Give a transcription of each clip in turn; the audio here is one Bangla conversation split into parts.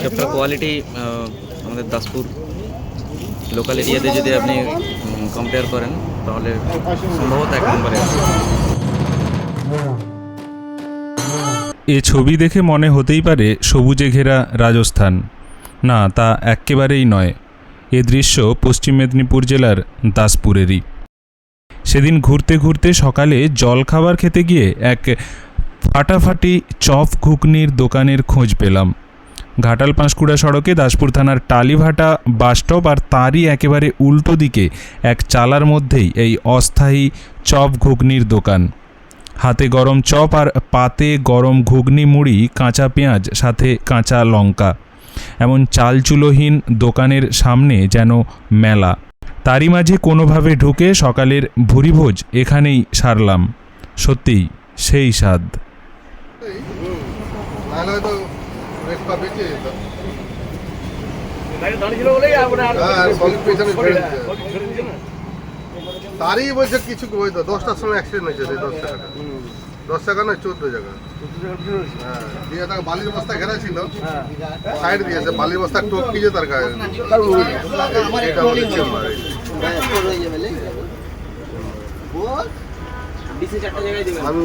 ক্যাপটার কোয়ালিটি আমাদের দাসপুর লোকাল এরিয়াতে যদি আপনি কম্পেয়ার করেন, তাহলে সম্ভবত এক নম্বরে এ ছবি দেখে মনে হতেই পারে সবুজে ঘেরা রাজস্থান। না, তা এক্কেবারেই নয়। এ দৃশ্য পশ্চিম মেদিনীপুর জেলার দাসপুরেরই। সেদিন ঘুরতে ঘুরতে সকালে জলখাবার খেতে গিয়ে এক ফাটাফাটি চপ ঘুগনির দোকানের খোঁজ পেলাম। ঘাটাল পাঁশকুড়া সড়কে দাসপুর থানার টালিভাটা বাসস্টপ আর তারই একেবারে উল্টো দিকে এক চালার মধ্যেই এই অস্থায়ী চপ ঘুগনির দোকান। হাতে গরম চপ আর পাতে গরম ঘুগনি মুড়ি, কাঁচা পেঁয়াজ, সাথে কাঁচা লঙ্কা। এমন চালচুলোহীন দোকানের সামনে যেন মেলা। তারই মাঝে কোনোভাবে ঢুকে সকালের ভুরিভোজ এখানেই সারলাম। সত্যিই সেই স্বাদ। নাহলে হয়তো রেটটা বেঁচে যেত দাঁড়িয়ে বলেই আপনার হ্যাঁ তারই বলছে কিছু দশটার সময় অ্যাক্সিডেন্ট হয়েছে দশ টাকাটা। দশ টাকা নয় চোদ্দ টাকা। হ্যাঁ দিয়ে তাকে বালির বস্তা ঘেরা ছিল। সাইড দিয়েছে বালির বস্তা টপকিছে তার গায়ে। আমি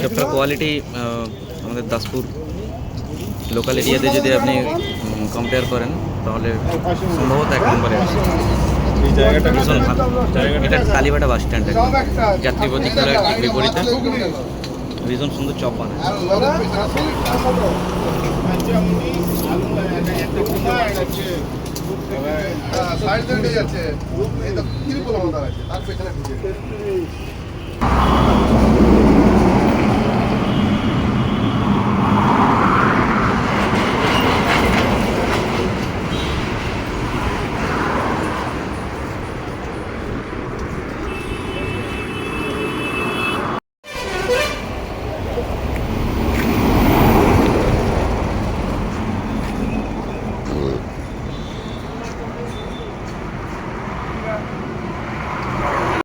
ক্যাপটার কোয়ালিটি আমাদের দাসপুর লোকাল এরিয়াতে যদি আপনি কম্পেয়ার করেন, তাহলে সম্ভবত এক নম্বরে আছে। এটা কালীবাটা বাস স্ট্যান্ড যাত্রী প্রতীক্ষার বিপরীতে। ভীষণ সুন্দর চপ বানায় সাইড দিয়ে যাচ্ছে তার পেছনে